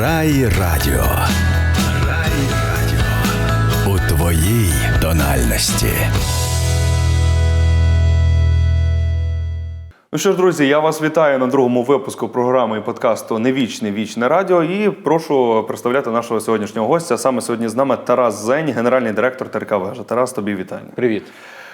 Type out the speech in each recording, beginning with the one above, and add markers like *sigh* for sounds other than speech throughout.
Рай Радіо. Рай Радіо. У твоїй тональності. Ну що ж, друзі, я вас вітаю на другому випуску програми і подкасту Невічне вічне радіо. І прошу представляти нашого сьогоднішнього гостя. Саме сьогодні з нами Тарас Зень, генеральний директор ТРК Вежа. Тарас, тобі вітання. Привіт.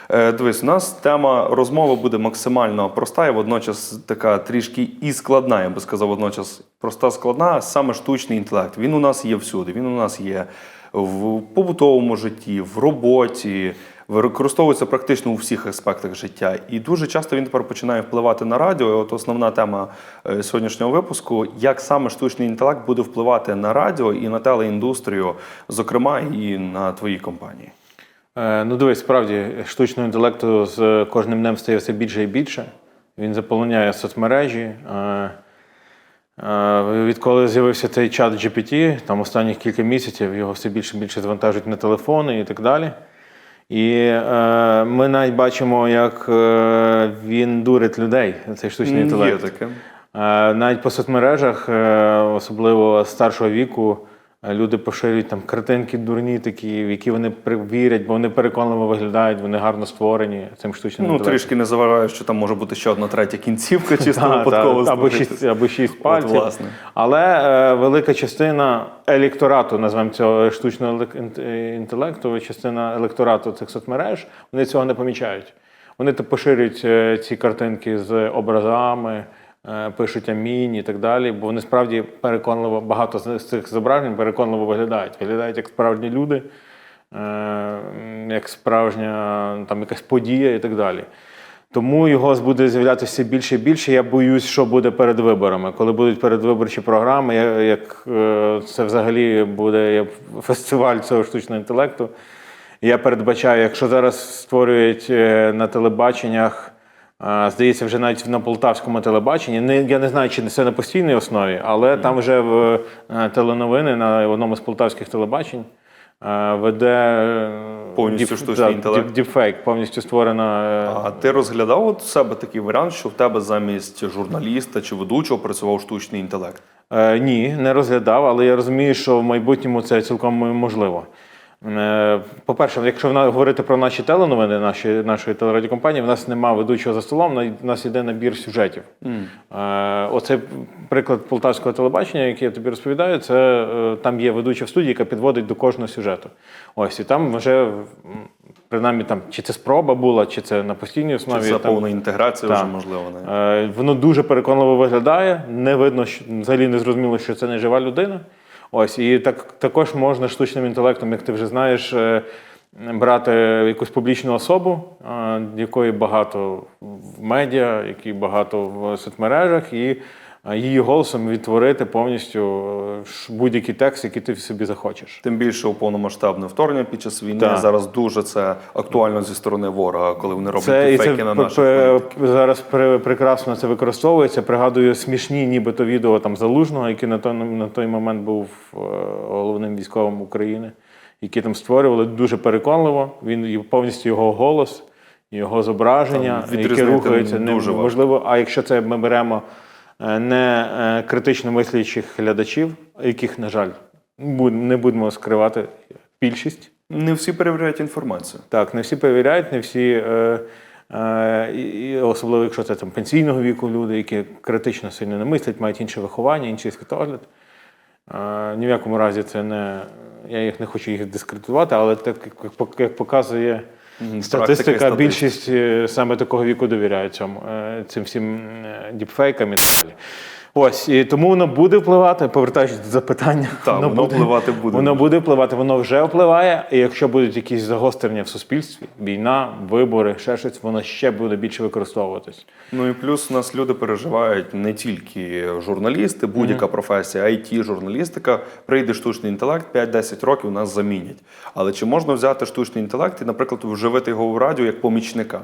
Е, Дивись, у нас тема розмови буде максимально проста і водночас така трішки і складна, я би сказав, водночас проста, складна. Саме штучний інтелект. Він у нас є всюди. Він у нас є в побутовому житті, в роботі, використовується практично у всіх аспектах життя. І дуже часто він тепер починає впливати на радіо. І от основна тема е, сьогоднішнього випуску: як саме штучний інтелект буде впливати на радіо і на телеіндустрію, зокрема, і на твої компанії. Е, ну, дивись, справді, штучного інтелекту з кожним днем стає все більше і більше. Він заполоняє соцмережі. Е, е, Відколи з'явився цей чат GPT, там останніх кілька місяців його все більше і більше завантажують на телефони і так далі. І е, ми навіть бачимо, як е, він дурить людей, цей штучний інтелект. Є таке. Е, Навіть по соцмережах, е, особливо старшого віку, люди поширюють там картинки дурні, такі, в які вони вірять, бо вони переконливо виглядають, вони гарно створені цим штучним Ну, трішки не заважаю, що там може бути ще одна третя кінцівка, *laughs* чисто випадково. або, шість, або шість пальців. Але е, велика частина електорату, називаємо цього штучного е, інтелекту, частина електорату цих соцмереж, вони цього не помічають. Вони поширюють е, ці картинки з образами, пишуть амінь і так далі, бо вони справді переконливо, багато з цих зображень переконливо виглядають. Виглядають як справжні люди, е, як справжня там, якась подія і так далі. Тому його буде з'являтися більше і більше. Я боюсь, що буде перед виборами. Коли будуть передвиборчі програми, як е, це взагалі буде *laughs* фестиваль цього штучного інтелекту. Я передбачаю, якщо зараз створюють е, на телебаченнях, е, здається, вже навіть на полтавському телебаченні. Не, я не знаю, чи це на постійній основі, але там вже в е, теленовини на одному з полтавських телебачень е, веде е, Повністю штучний інтелект. діпфейк, повністю створена. А ти розглядав от у себе такий варіант, що в тебе замість журналіста чи ведучого працював штучний інтелект? Е, ні, не розглядав, але я розумію, що в майбутньому це цілком можливо. Е, По-перше, якщо говорити про наші теленовини, наші, нашої телерадіокомпанії, в нас немає ведучого за столом, в нас йде набір сюжетів. Е, Оце приклад полтавського телебачення, який я тобі розповідаю, це е, там є ведуча в студії, яка підводить до кожного сюжету. Ось, і там вже, принаймні, там, чи це спроба була, чи це на постійній основі. Чи це повна інтеграція вже можливо? Не? Воно дуже переконливо виглядає, не видно, що взагалі не зрозуміло, що це не жива людина. Ось, і так, також можна штучним інтелектом, як ти вже знаєш, е, брати якусь публічну особу, е, якої багато в медіа, які багато в соцмережах, і її голосом відтворити повністю е, будь-який текст, який ти собі захочеш. Тим більше у повномасштабне вторгнення під час війни Так. зараз дуже це актуально зі сторони ворога, коли вони роблять Це, і це на наших політиків. зараз пре- прекрасно це використовується. Пригадую смішні, нібито відео там залужного, який на той, на той момент був е, головним військовим України, які там створювали дуже переконливо. Він і повністю його голос, його зображення, рухаються дуже важко. можливо. А якщо це ми беремо не е, критично мислячих глядачів, яких, на жаль, не будемо скривати більшість. Не всі перевіряють інформацію. Так, не всі перевіряють, не всі, е, е, особливо якщо це там пенсійного віку люди, які критично сильно не мислять, мають інше виховання, інший світогляд. Е, ні в якому разі це не. Я їх не хочу їх дискредитувати, але так як показує Статистика, більшість е, саме такого віку довіряє цьому, е, цим всім е, діпфейкам і так далі. Ось, і тому воно буде впливати, повертаючись до запитання. Так, воно впливати буде. Воно буде впливати, воно вже впливає. І якщо будуть якісь загострення в суспільстві, війна, вибори, ще щось, воно ще буде більше використовуватись. Ну і плюс у нас люди переживають не тільки журналісти, будь-яка професія, it журналістика. Прийде штучний інтелект, 5-10 років нас замінять. Але чи можна взяти штучний інтелект і, наприклад, вживити його в радіо як помічника?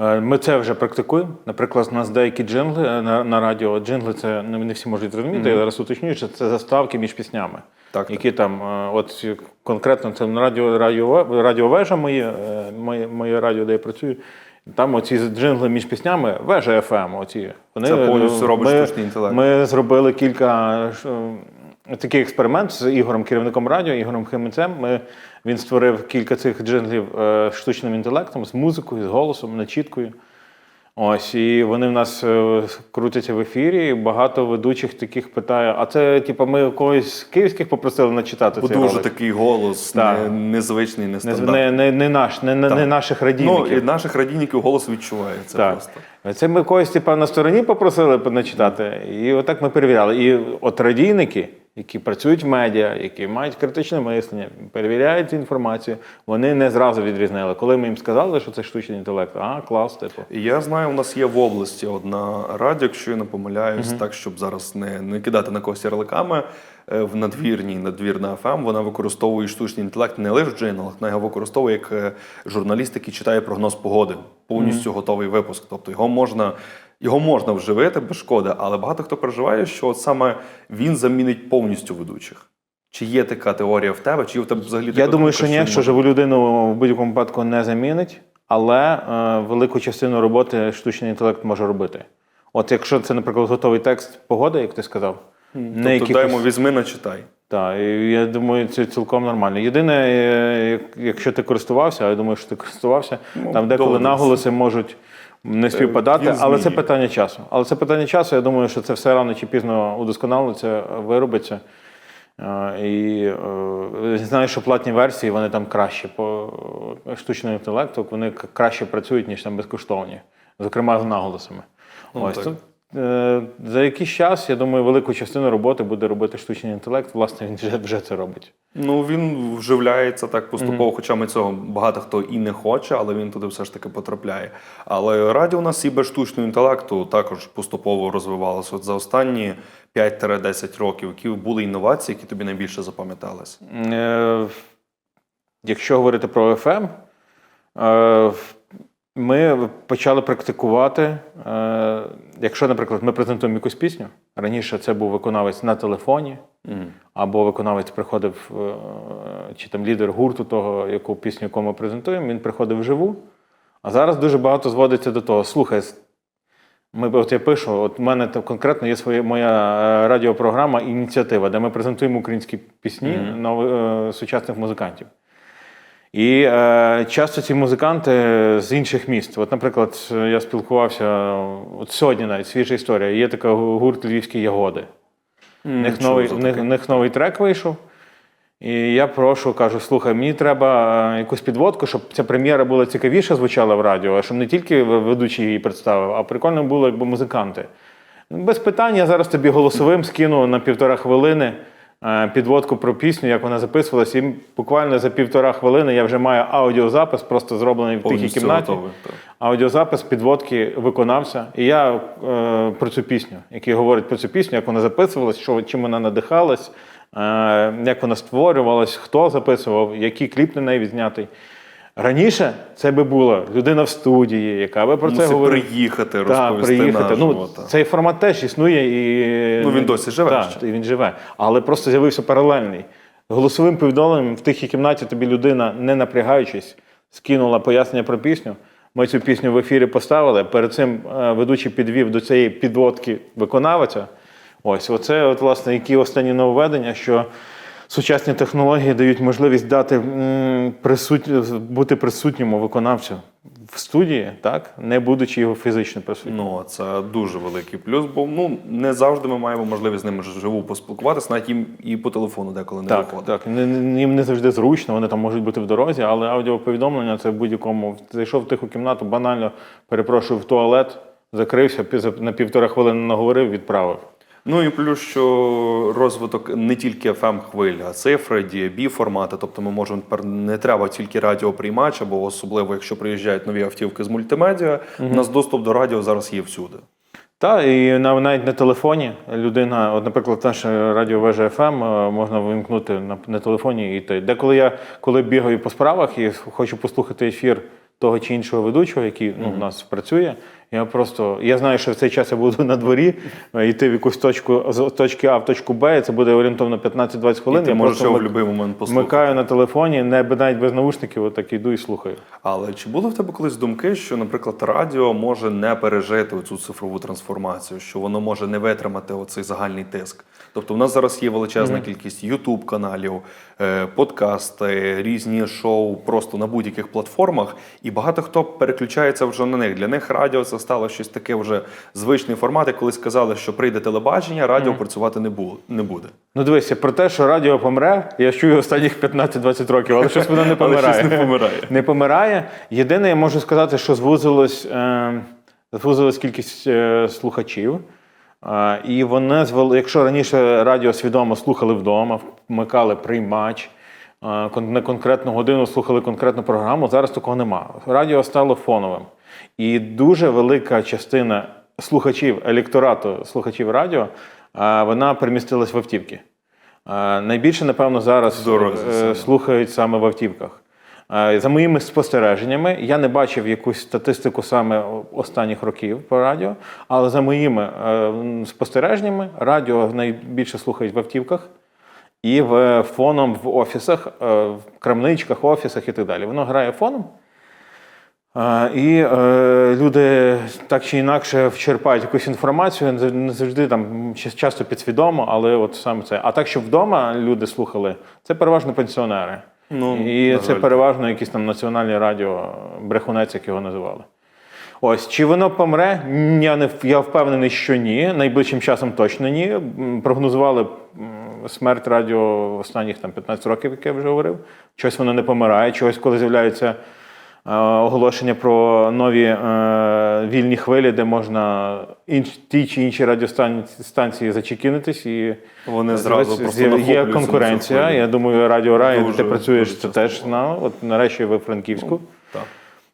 Е, Ми це вже практикуємо. Наприклад, у нас деякі джингли е, на, на радіо. Джингли це не, не всі можуть зрозуміти. Я зараз уточнюю, що це заставки між піснями. Так, які там, е, от конкретно це на радіо, радіо, радіовежа моє, моє, моє радіо, де я працюю. Там оці джингли між піснями, вежа FM, оці. Вони, Це повністю е, робить штучний інтелект. Ми зробили кілька такий експеримент з Ігорем, керівником радіо, Ігорем Химицем. Ми, він створив кілька цих джинглів е, штучним інтелектом, з музикою, з голосом, начіткою. Ось, і вони в нас е, крутяться в ефірі. і Багато ведучих таких питає: а це, типу, ми когось з київських попросили начитати Бо цей дуже ролик? такий голос Так. не, незвичний, Не, нестандартний. не, не, не наш, не, не, не наших Ну, і наших радійників голос відчувається Так. просто. Це ми когось типа, на стороні попросили начитати, і отак ми перевіряли. І от радійники, які працюють в медіа, які мають критичне мислення, перевіряють цю інформацію, вони не зразу відрізнили. Коли ми їм сказали, що це штучний інтелект, а клас, типу. Я знаю, у нас є в області одна радіо, якщо я не помиляюсь, так щоб зараз не, не кидати на когось ярликами. е, В надвірній надвірна ФМ вона використовує штучний інтелект не лише в джинглах, вона його використовує як е, журналіст, який читає прогноз погоди. Повністю готовий випуск. Тобто його можна, його можна вживити без шкоди, але багато хто переживає, що от саме він замінить повністю ведучих. Чи є така теорія в тебе, чи в тебе взагалі Я думаю, що ні, що живу людину в будь-якому випадку не замінить, але е, велику частину роботи штучний інтелект може робити. От якщо це, наприклад, готовий текст погоди, як ти сказав, не Тобто дай йому візьми, начитай. Так, я думаю, це цілком нормально. Єдине, е, якщо ти користувався, а я думаю, що ти користувався, Ну, там деколи доводиться. наголоси можуть не співпадати, але це питання часу. Але це питання часу. Я думаю, що це все рано чи пізно удосконалиться, виробиться. Е, І е, знаю, що платні версії вони там краще по е, штучному інтелекту, вони краще працюють, ніж там безкоштовні, зокрема з наголосами. Ну, Ось так. Е, за якийсь час, я думаю, велику частину роботи буде робити штучний інтелект. Власне, він вже, вже це робить. Ну він вживляється так поступово, хоча ми цього багато хто і не хоче, але він туди все ж таки потрапляє. Але радіо у нас і без штучного інтелекту також поступово розвивалося. От за останні 5-10 років, які були інновації, які тобі найбільше запам'ятались? Е, Якщо говорити про FM, е, ми почали практикувати. е, Якщо, наприклад, ми презентуємо якусь пісню, раніше це був виконавець на телефоні, або виконавець приходив, е, чи там лідер гурту того, яку пісню, яку ми презентуємо, він приходив вживу. А зараз дуже багато зводиться до того: слухай, ми, от я пишу, от в мене там конкретно є своя моя е, радіопрограма ініціатива, де ми презентуємо українські пісні нови- е, сучасних музикантів. І е, часто ці музиканти з інших міст. От, наприклад, я спілкувався от сьогодні навіть свіжа історія. Є така гурт Львівські ягоди. У них, новий, них, них новий трек вийшов. І я прошу, кажу: слухай, мені треба е, якусь підводку, щоб ця прем'єра була цікавіше звучала в радіо, а щоб не тільки ведучий її представив, а прикольно було, якби музиканти. Без питань, я зараз тобі голосовим скину на півтора хвилини підводку про пісню, як вона записувалась. І буквально за півтора хвилини я вже маю аудіозапис, просто зроблений в тихій кімнаті. готовий. Аудіозапис підводки виконався. І я е, про цю пісню, який говорить про цю пісню, як вона записувалась, що, чим вона надихалась, е, як вона створювалась, хто записував, який кліп на неї відзнятий. Раніше це би була людина в студії, яка би про це Мусив говорила. приїхати, розповісти приїхати. наживо, Ну, цей формат теж існує і. Ну, він досі живе Так, ще. і він живе. Але просто з'явився паралельний. Голосовим повідомленням в тихій кімнаті тобі людина, не напрягаючись, скинула пояснення про пісню. Ми цю пісню в ефірі поставили. Перед цим е, ведучий підвів до цієї підводки виконавця. Ось, оце, от, власне, які останні нововведення, що сучасні технології дають можливість дати присут... бути присутньому виконавцю в студії, так, не будучи його фізично присутнім. Ну, це дуже великий плюс, бо ну не завжди ми маємо можливість з ними живу поспілкуватися, навіть їм і по телефону деколи не Так, виходить. так. Їм не завжди зручно, вони там можуть бути в дорозі, але аудіоповідомлення це в будь-якому. Зайшов в тиху кімнату, банально перепрошую в туалет, закрився, на півтора хвилини наговорив, відправив. Ну і плюс, що розвиток не тільки fm хвиль, а цифри, DAB формати. Тобто ми можемо тепер не треба тільки радіоприймач, або особливо, якщо приїжджають нові автівки з мультимедіа. У нас доступ до радіо зараз є всюди. Та і навіть на телефоні людина, от, наприклад, наше радіо вежа FM е, можна вимкнути на, на телефоні і йти. Деколи я коли бігаю по справах і хочу послухати ефір того чи іншого ведучого, який ну, у нас працює, Я просто я знаю, що в цей час я буду на дворі е, йти в якусь точку з точки А в точку Б, і це буде орієнтовно 15-20 хвилин. І ти я можеш його в будь-який момент послухати. вмикаю на телефоні, не навіть без наушників, отак йду і слухаю. Але чи були в тебе колись думки, що, наприклад, радіо може не пережити цю цифрову трансформацію, що воно може не витримати оцей загальний тиск? Тобто, в нас зараз є величезна кількість youtube каналів, е, подкасти, різні шоу просто на будь-яких платформах, і багато хто переключається вже на них. Для них радіо це стало щось таке вже звичний формат. як Колись сказали, що прийде телебачення, радіо працювати не бу- не буде. Ну дивися, про те, що радіо помре, я чую останніх 15-20 років, але щось воно не *laughs* помирає. не помирає. Не помирає. Єдине, я можу сказати, що звузилось, е, звузилась кількість е, слухачів. І вони звели, якщо раніше радіо свідомо слухали вдома, вмикали приймач, на конкретну годину слухали конкретну програму, зараз такого нема. Радіо стало фоновим. І дуже велика частина слухачів, електорату слухачів радіо, вона перемістилась в автівки. Найбільше, напевно, зараз В дорозі е, слухають саме в автівках. Е, За моїми спостереженнями, я не бачив якусь статистику саме останніх років по радіо, але за моїми е, спостереженнями, радіо найбільше слухають в автівках і в фоном в офісах, е, в крамничках, офісах і так далі. Воно грає фоном. Е, І е, люди так чи інакше вчерпають якусь інформацію, не завжди там часто підсвідомо, але от саме це. А так, щоб вдома люди слухали, це переважно пенсіонери. Ну, і на це жаль. переважно якісь там національні радіо, брехунець, як його називали. Ось чи воно помре? Я не я впевнений, що ні. Найближчим часом точно ні. Прогнозували смерть радіо останніх там 15 років, як я вже говорив. Чогось воно не помирає, чогось, коли з'являються оголошення про нові е, вільні хвилі, де можна ті чи інші радіостанції зачекінитись і Вони зразу просто є конкуренція. Я думаю, Радіо Рай, Дуже, ти працюєш, це теж на от нарешті ви в Франківську. Так.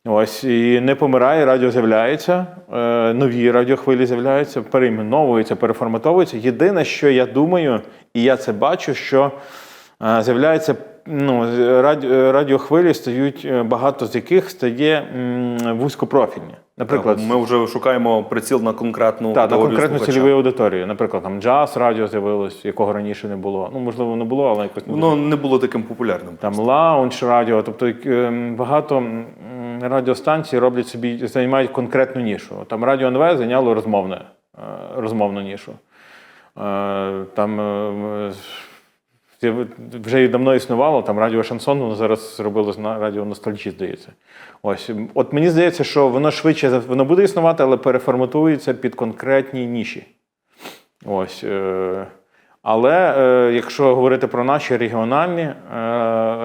Ось і не помирає, радіо з'являється, е, нові радіохвилі з'являються, перейменовуються, переформатовуються. Єдине, що я думаю, і я це бачу, що е, з'являється ну, радіо, е, радіохвилі стають е, багато з яких стає вузькопрофільні. Наприклад, Так, ми вже шукаємо приціл на конкретну так, на конкретну цільову аудиторію. Наприклад, там джаз радіо з'явилось, якого раніше не було. Ну, можливо, не було, але якось Воно не було таким популярним. там лаунж радіо, тобто ем, багато радіостанцій роблять собі, займають конкретну нішу. Там Радіо НВ зайняло розмовне, е, розмовну нішу. Е, Там е, вже і давно існувало, там радіо Шансон, воно зараз зробилось на радіо Ностальджі, здається. Ось. От мені здається, що воно швидше воно буде існувати, але переформатується під конкретні ніші. Ось. е, Але е, якщо говорити про наші регіональні е,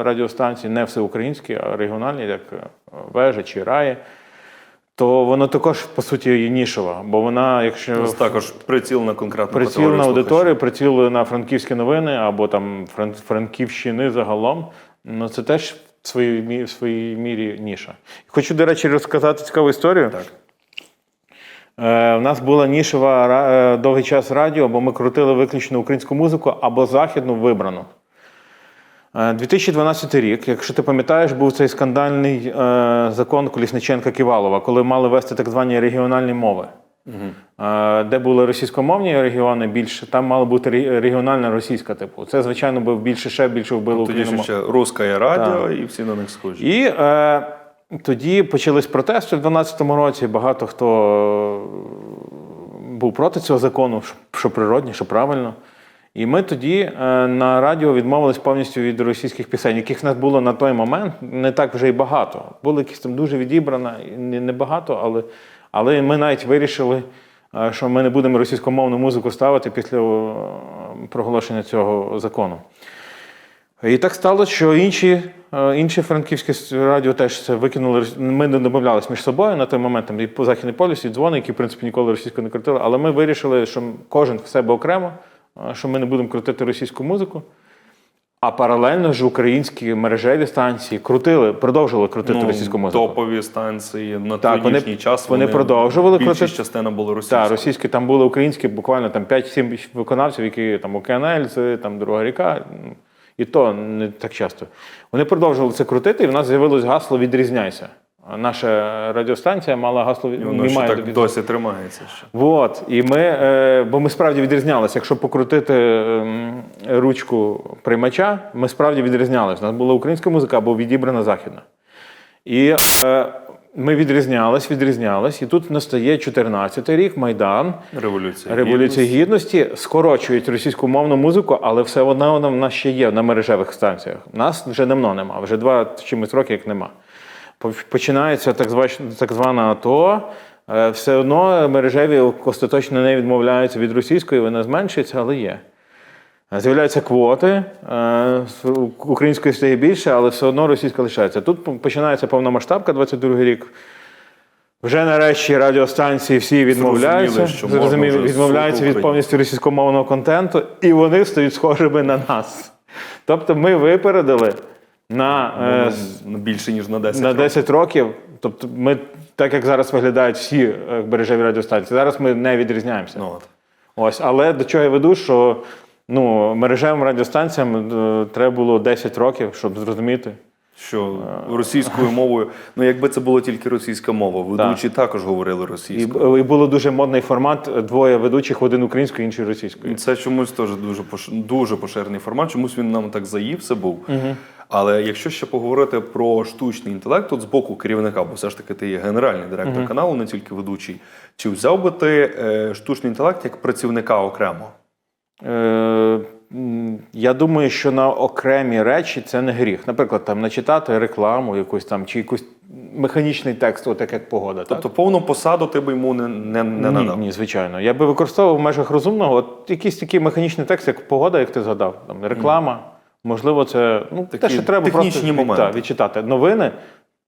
радіостанції, не всеукраїнські, а регіональні, як е, Вежа чи Раї, то воно також, по суті, нішова. Бо вона, якщо Ось також приціл на конкретну приціл на аудиторію, приціл на франківські новини або там Франківщини загалом, ну це теж в своїй, в своїй мірі ніша. Хочу, до речі, розказати цікаву історію. Так. Е, У нас була нішева е, довгий час радіо, бо ми крутили виключно українську музику або західну вибрану. Е, 2012 рік, якщо ти пам'ятаєш, був цей скандальний е, закон Колісниченка Ківалова, коли мали вести так звані регіональні мови. Е, Де були російськомовні регіони більше, там мала бути регіональна російська типу. Це, звичайно, би більше ще більше вбило Тоді ж ще русське радіо, і всі на них схожі. і е, тоді почались протести в 2012 році. Багато хто е, був проти цього закону, що природні, що правильно. І ми тоді е, на радіо відмовились повністю від російських пісень, яких в нас було на той момент не так вже й багато. Було якісь там дуже відібрано, і не, не багато, але, але ми навіть вирішили, е, що ми не будемо російськомовну музику ставити після проголошення цього закону. І так сталося, що інші, е, інші франківські радіо теж це викинули. Ми не домовлялися між собою на той момент. Там і по західний полюс, і дзвони, які в принципі ніколи російською не крутили. Але ми вирішили, що кожен в себе окремо, що ми не будемо крутити російську музику. А паралельно ж українські мережеві станції крутили, продовжували крутити російську музику. Ну, Топові станції на Так, вони- час. вони продовжували Більшість крутити. частина була російська. Так, російські там були українські, буквально там 5-7 виконавців, які там Океанельзи, там Друга ріка, ну, і то не так часто. Вони продовжували це крутити, і в нас з'явилось гасло Відрізняйся. Наша радіостанція мала гасло І воно ще так досі тримається. Ще. Вот. І ми, е, бо ми справді відрізнялися. Якщо покрутити ем, ручку приймача, ми справді відрізнялися. У нас була українська музика або відібрана західна. І е, ми відрізнялись, відрізнялись. І тут настає 14-й рік, Майдан, Революція. Революція Гідності скорочують російськомовну музику, але все одно вона в нас ще є на мережевих станціях. Нас вже давно нема, вже два чимось роки як нема. По- Починається так, звана АТО. е, Все одно мережеві остаточно не відмовляються від російської, вона зменшується, але є. Е, З'являються квоти, е, української стає більше, але все одно російська лишається. Тут починається повномасштабка, 22 рік. Вже нарешті радіостанції всі відмовляються, Зрозуміли, відмовляються від повністю російськомовного контенту, і вони стають схожими на нас. Тобто ми випередили на, е, с- Ну, більше, ніж на 10 на років. 10 років. Тобто, ми, так як зараз виглядають всі е, бережеві радіостанції, зараз ми не відрізняємося. Ну, от. Ось, але до чого я веду, що ну, мережевим радіостанціям е, треба було 10 років, щоб зрозуміти. Що російською мовою, ну якби це було тільки російська мова, ведучі також говорили І, російською. і було дуже модний формат е, двоє ведучих, один українською, інший російською. Це чомусь теж дуже пош- дуже поширений формат. Чомусь він нам так заївся був. Але якщо ще поговорити про штучний інтелект, от з боку керівника, бо все ж таки ти є генеральний директор каналу, не тільки ведучий, чи взяв би ти е, штучний інтелект як працівника окремо? Е, я думаю, що на окремі речі це не гріх. Наприклад, там начитати рекламу якусь там чи якийсь механічний текст, от як погода. так? Тобто повну посаду ти би йому не, не, не ні, надав. ні, звичайно. Я би використовував в межах розумного от якийсь такий механічний текст, як погода, як ти згадав, там реклама. Можливо, це ну, те, що треба технічні просто моменти. та, відчитати. Новини.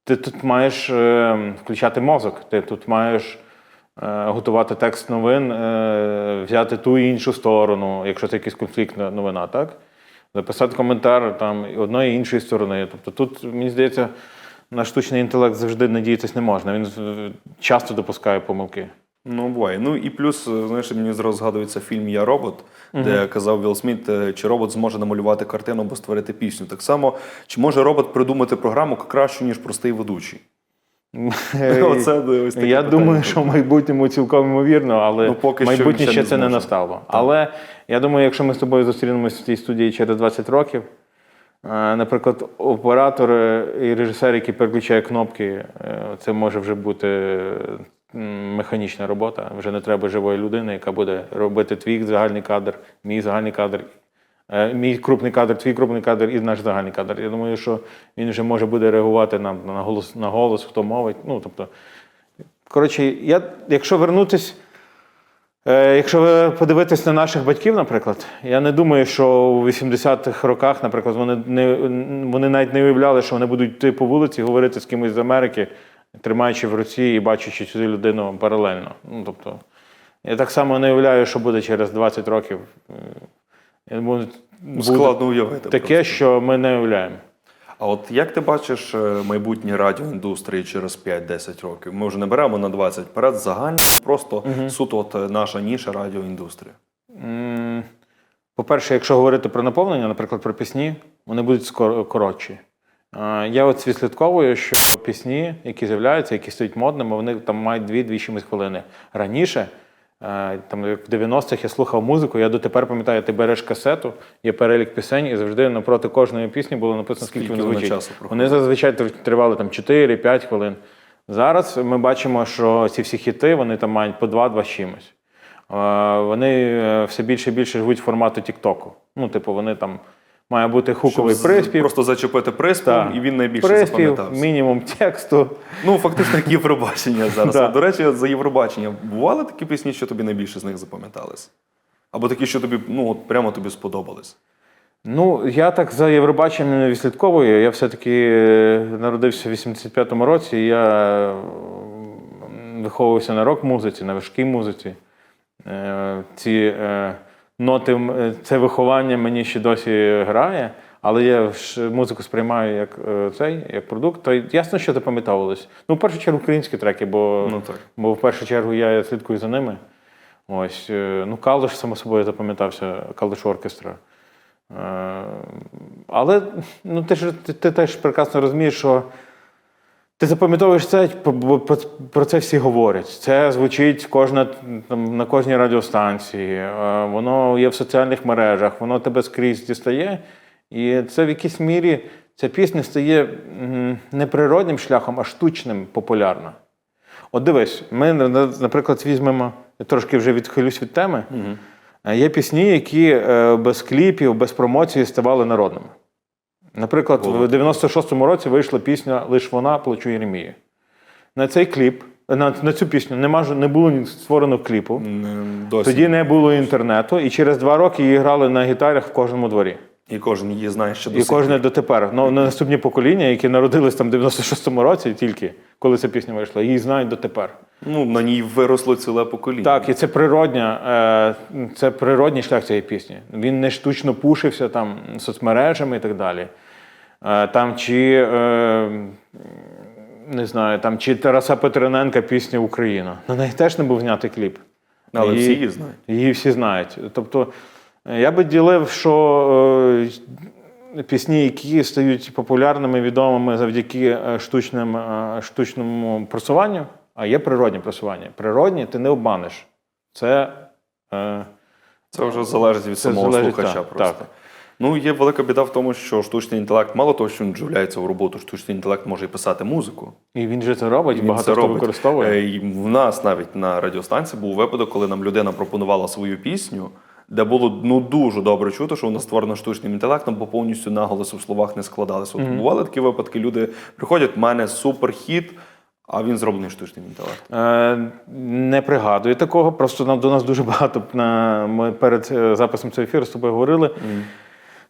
Ти тут маєш е, включати мозок, ти тут маєш е, готувати текст новин, е, взяти ту і іншу сторону, якщо це якась конфліктна новина, так? Записати коментар там одної і іншої сторони. Тобто тут, мені здається, на штучний інтелект завжди надіятися не можна. Він е, часто допускає помилки. Ну, буває. Ну і плюс, е, знаєш, мені зразу згадується фільм Я робот, де казав Вілл Сміт, е, чи робот зможе намалювати картину або створити пісню. Так само, чи може робот придумати програму кращу, ніж простий ведучий? *laughs* Оце ось Я питання. думаю, що в майбутньому цілком ймовірно, але Ну, поки майбутнє ще ще не це не настало. Але я думаю, якщо ми з тобою зустрінемося в цій студії через 20 років, е, наприклад, оператор і режисер, який переключає кнопки, це може вже бути механічна робота. Вже не треба живої людини, яка буде робити твій загальний кадр, мій загальний кадр. е, Мій крупний кадр, твій крупний кадр і наш загальний кадр. Я думаю, що він вже може буде реагувати на, на, голос, на голос, хто мовить. Ну, тобто, Коротше, я, якщо вернутись, е, якщо ви подивитесь на наших батьків, наприклад, я не думаю, що у 80-х роках, наприклад, вони, не, вони навіть не уявляли, що вони будуть йти по вулиці, говорити з кимось з Америки, тримаючи в руці і бачачи цю людину паралельно. Ну, тобто, я так само не уявляю, що буде через 20 років. Е, буде Складно уявити. таке, просто. що ми не уявляємо. А от як ти бачиш е, майбутнє радіоіндустрії через 5-10 років? Ми вже не беремо на 20 вперед, загально, просто суто от е, наша ніша радіоіндустрія. По-перше, якщо говорити про наповнення, наприклад, про пісні, вони будуть коротші. Е, Я от відслідковую, що пісні, які з'являються, які стають модними, вони там мають 2-2 чимось хвилини. Раніше, е, там як в 90-х я слухав музику, я дотепер пам'ятаю, ти береш касету, є перелік пісень, і завжди напроти кожної пісні було написано, скільки, Скільки вона звучить. часу. Вони зазвичай тривали там 4-5 хвилин. Зараз ми бачимо, що ці всі хіти вони там мають по 2-2 з чимось. Е, Вони все більше і більше живуть формату Тіктоку. Ну, типу, вони там має бути хуковий Щоб приспів. Просто зачепити приспів, Так. і він найбільше приспів, запам'ятався. мінімум тексту. Ну, фактично, як Євробачення *laughs* зараз. Да. До речі, за Євробачення бували такі пісні, що тобі найбільше з них запам'ятались? Або такі, що тобі ну, от прямо тобі сподобались? Ну, я так за Євробаченням не відслідковую. Я все-таки е, народився в 85-му році. і Я виховувався на рок-музиці, на важкій музиці. Е, Ці е, ноти, е, це виховання мені ще досі грає, але я ж музику сприймаю як е, цей, як продукт. То ясно, що запам'ятовувалось. Ну, в першу чергу, українські треки, бо, Ну, так. бо в першу чергу я слідкую за ними. Ось, е, ну, Калуш, само собою, запам'ятався, Калуш оркестра. Але ну, ти ж ти, ти теж прекрасно розумієш, що Ти запам'ятовуєш це, бо про- це всі говорять. Це звучить кожна, там, на кожній радіостанції, е, воно є в соціальних мережах, воно тебе скрізь дістає. І це в якійсь мірі ця пісня стає не природним шляхом, а штучним популярна. От дивись, ми, наприклад, візьмемо, я трошки вже відхилюсь від теми. Е, Є пісні, які е, без кліпів, без промоції ставали народними. Наприклад, в 96-му році вийшла пісня Лиш вона плачу Єремії. На цей кліп, на, на цю пісню нема, не було ні створено кліпу. М, Досі. Тоді не було інтернету, і через два роки її грали на гітарах в кожному дворі. І кожен її знає ще до І кожне дотепер. Ну, на наступні покоління, які народились там в 96-му році, тільки коли ця пісня вийшла, її знають дотепер. Ну, на ній виросло ціле покоління. Так, і це природня, е, це природній шлях цієї пісні. Він не штучно пушився там соцмережами і так далі. Е, Там чи е, не знаю, там чи Тараса Петрененка пісня Україна. На неї теж не був знятий кліп. Але Її- всі її знають. Її всі знають. Тобто, е, я би ділив, що пісні, які стають популярними, відомими завдяки штучним, штучному просуванню, а є природні просування. Природні ти не обманеш. Це. Це вже залежить від Це самого залежить, слухача так, просто. так. Ну, є велика біда в тому, що штучний інтелект, мало того, що він вживляється в роботу, штучний інтелект може і писати музику. і він же це робить, Він багато це хто робить. використовує. Е, І в нас навіть на радіостанції був випадок, коли нам людина пропонувала свою пісню, де було ну дуже добре чути, що вона створена штучним інтелектом, бо повністю наголоси в словах не складалися. От бували такі випадки, люди приходять, в мене суперхіт, а він зроблений штучним інтелектом. Е, Не пригадую такого. Просто нам до нас дуже багато ми перед е, записом цього ефіру з тобою говорили.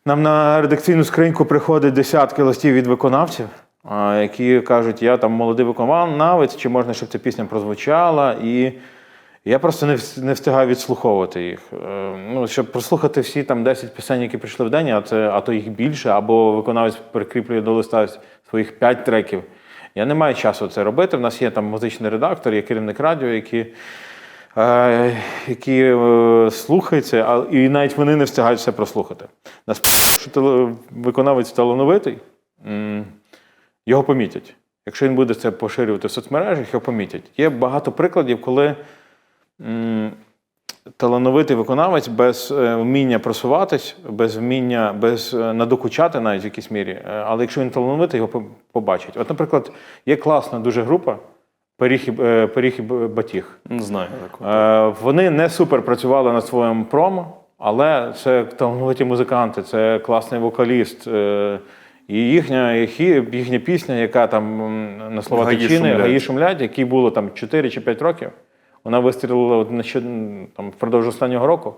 Нам на редакційну скриньку приходять десятки листів від виконавців, які кажуть, я там молодий виконавець, чи можна, щоб ця пісня прозвучала. І я просто не, встигаю відслуховувати їх. Е, Ну, щоб прослухати всі там 10 пісень, які прийшли в день, а, це, а то їх більше, або виконавець прикріплює до листа своїх 5 треків. Я не маю часу це робити. У нас є там музичний редактор, є керівник радіо, які, які е, слухають це, а, і навіть вони не встигають все прослухати. Насправді, що виконавець талановитий, його помітять. Якщо він буде це поширювати в соцмережах, його помітять. Є багато прикладів, коли талановитий виконавець без е, вміння просуватись, без вміння, без е, надокучати навіть в якійсь мірі. е, Але якщо він талановитий, його по- побачать. От, наприклад, є класна дуже група Пиріг і, е, і Батіг. Не знаю. Е, Вони не супер працювали над своїм промо, але це талановиті музиканти, це класний вокаліст. е, І їхня, їхня пісня, яка там на слова «Гаї Тичини, шумлять». Гаї шумлять, якій було там 4 чи 5 років, вона вистрілила там, впродовж останнього року.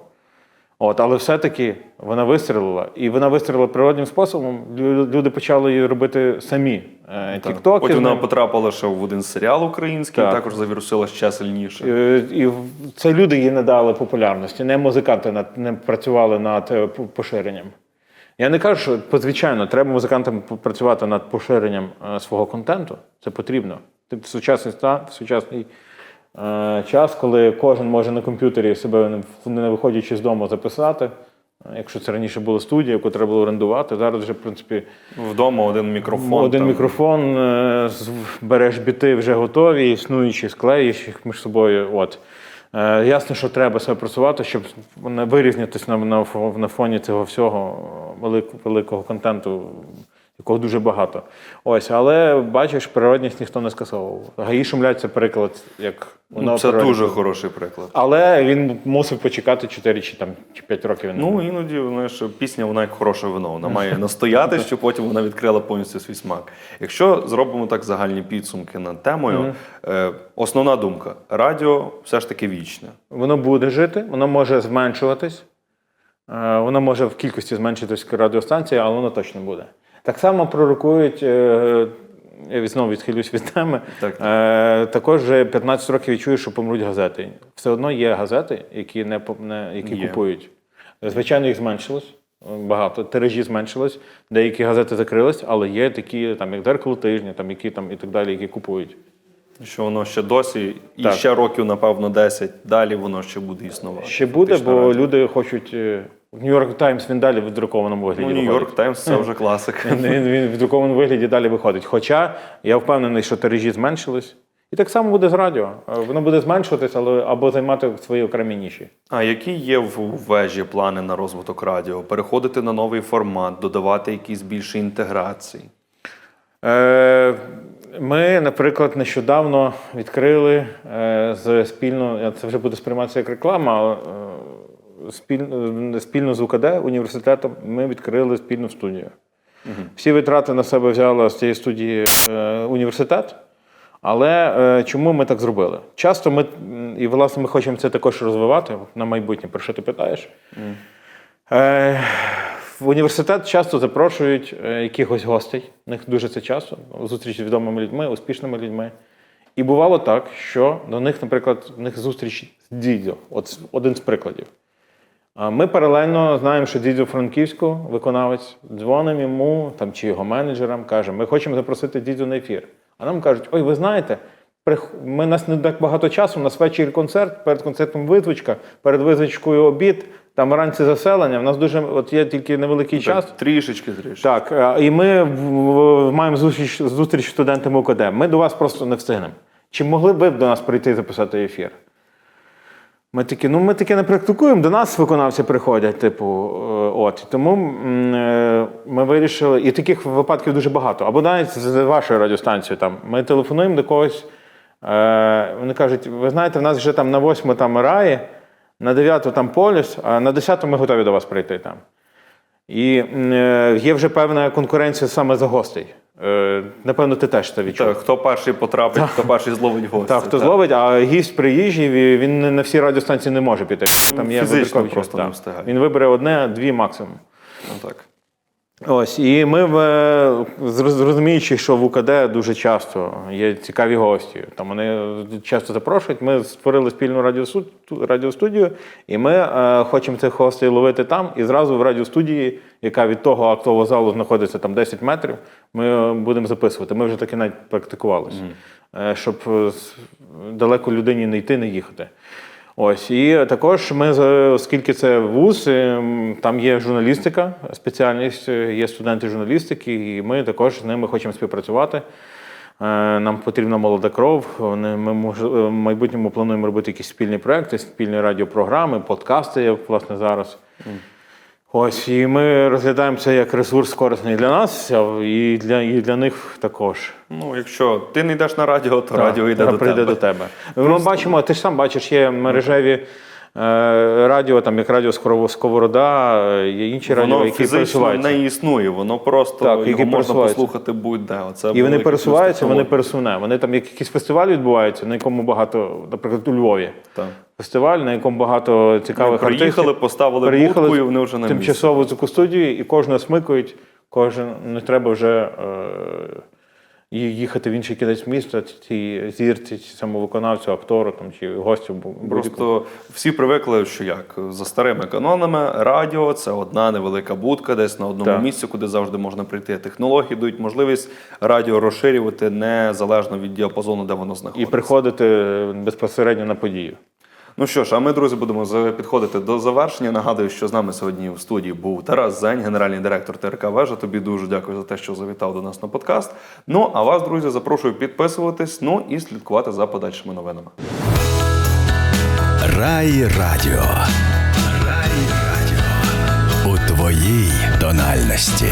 От, але все-таки вона вистрілила. І вона вистрілила природнім способом. Лю- Люди почали її робити самі. Е. Тіктоки. Потім вона потрапила ще в один серіал український, Так. також завірусила ще сильніше. Е, І в- це люди їй не дали популярності, не музиканти над, не працювали над е, поширенням. Я не кажу, що звичайно, треба музикантам працювати над поширенням свого контенту. Це потрібно. Ти в сучасний, ста- в сучасний е, час, коли кожен може на комп'ютері себе не- виходячи з дому записати. Е, Якщо це раніше була студія, яку треба було орендувати, зараз вже, в принципі, Вдома один мікрофон. один там. мікрофон, е, береш біти вже готові, існуючі, склеїш їх між собою. От. Е, ясно, що треба себе просувати, щоб вирізнятися на, на, на фоні цього всього великого, великого контенту, якого дуже багато. Ось, але бачиш, природність ніхто не скасовував. Гаї шумлять це приклад, як воно Ну, це природне. дуже хороший приклад. Але він мусив почекати 4 чи, там, чи 5 років. Ну, іноді знаєш, пісня вона як хороше вино. Вона має настояти, *laughs* щоб потім вона відкрила повністю свій смак. Якщо зробимо так загальні підсумки над темою, е, основна думка: радіо все ж таки вічне. Воно буде жити, воно може зменшуватись. Е, Воно може в кількості зменшитись радіостанції, але воно точно буде. Так само пророкують, е, я знову відхилюсь від теми. Так. е, Також вже 15 років я чую, що помруть газети. Все одно є газети, які не, не які Є. купують. Звичайно, їх зменшилось. е, Багато тиражі зменшилось, деякі газети закрились, але є такі, там як дзеркало тижня, там які там і так далі, які купують. Що воно ще досі, і Так. ще років, напевно, 10 далі воно ще буде існувати. Ще буде, бо люди хочуть е, Нью-Йорк Таймс він далі в друкованому вигляді. Ну. Нью-Йорк Таймс це вже класика. Він, він, в друкованому вигляді далі виходить. Хоча я впевнений, що тиражі зменшились. І так само буде з радіо. Е, Воно буде зменшуватись, але або займати свої окремі ніші. А які є в вежі плани на розвиток радіо? Переходити на новий формат, додавати якісь більше інтеграції? Е, Ми, наприклад, нещодавно відкрили е, з спільно, це вже буде сприйматися як реклама, е, спільно, спільно з УКД університетом ми відкрили спільну студію. Всі витрати на себе взяла з цієї студії е, університет. Але е, чому ми так зробили? Часто ми, і власне ми хочемо це також розвивати на майбутнє, про що ти питаєш. Е, в університет часто запрошують е, якихось гостей. У них дуже це часто. Зустріч з відомими людьми, успішними людьми. І бувало так, що до них, наприклад, в них зустріч з Дідьо. От один з прикладів. Ми паралельно знаємо, що Дідьо Франківську, виконавець, дзвонимо йому там, чи його менеджерам, каже, ми хочемо запросити Дідьо на ефір. А нам кажуть, ой, ви знаєте, ми нас не так багато часу, у нас ввечері концерт, перед концертом визвичка, перед визвичкою обід, там вранці заселення. У нас дуже от є тільки невеликий час. Трішечки, трішечки. Так, е, і ми в- в- маємо зустріч, зустріч з студентами УКД. Ми до вас просто не встигнемо. Чи могли б ви до нас прийти і записати ефір? Ми такі, ну ми таке не практикуємо, до нас виконавці приходять, типу, е, от. Тому е, ми вирішили, і таких випадків дуже багато. Або навіть з вашою радіостанцією там. Ми телефонуємо до когось, е, вони кажуть, ви знаєте, в нас вже там на восьму там раї, на дев'яту там полюс, а на десяту ми готові до вас прийти там. І є вже певна конкуренція саме за гостей. Е, Напевно, ти теж це відчув. Так, хто перший потрапить, хто перший зловить гостя. Так, хто зловить, а гість приїжджий, ві- він на всі радіостанції не може піти. Там є Фізично просто не встигає. Він вибере одне, дві максимум. Ну, так. Ось, і ми в- розуміючи, що в УКД дуже часто є цікаві гості. Там вони часто запрошують. Ми створили спільну радіостудію, і ми е, хочемо цих гостей ловити там. І зразу в радіостудії, яка від того актового залу знаходиться там 10 метрів, ми е, будемо записувати. Ми вже таки навіть практикувалися, Е, щоб е, далеко людині не йти, не їхати. Ось і також ми, оскільки це вуз, там є журналістика, спеціальність, є студенти журналістики, і ми також з ними хочемо співпрацювати. Нам потрібна молода кров. Ми в майбутньому плануємо робити якісь спільні проекти, спільні радіопрограми, подкасти, як власне зараз. Ось, і ми розглядаємо це як ресурс корисний для нас, і для, і для них також. Ну, якщо ти не йдеш на радіо, то радіо йде до прийде тебе. до тебе. Ми бачимо, ти ж сам бачиш, є мережеві радіо, там як радіо Сковорода, е, є інші радіо, Воно які фізично пересуваються. не існує, воно просто Так, його можна послухати будь-де. Оце І вони пересуваються, вони пересувне. Вони там як якісь фестивалі відбуваються, на якому багато, наприклад, у Львові. Так. Фестиваль, на якому багато цікавих Приїхали, артистів. поставили Переїхали будку, і вони вже на місці. тимчасову звукостудію, і кожного смикують, кожен не треба вже е, ї- їхати в інший кінець міста, цій зірці, чи самовиконавцю, актору там, чи гостю. Просто всі привикли, що як за старими канонами, радіо це одна невелика будка, десь на одному Так. місці, куди завжди можна прийти. Технології дають можливість радіо розширювати незалежно від діапазону, де воно І приходити безпосередньо на подію. Ну що ж, а ми, друзі, будемо підходити до завершення. Нагадую, що з нами сьогодні в студії був Тарас Зень, генеральний директор ТРК Вежа. Тобі дуже дякую за те, що завітав до нас на подкаст. Ну а вас, друзі, запрошую підписуватись, ну і слідкувати за подальшими новинами. Рай Радіо. Рай Радіо. У твоїй тональності.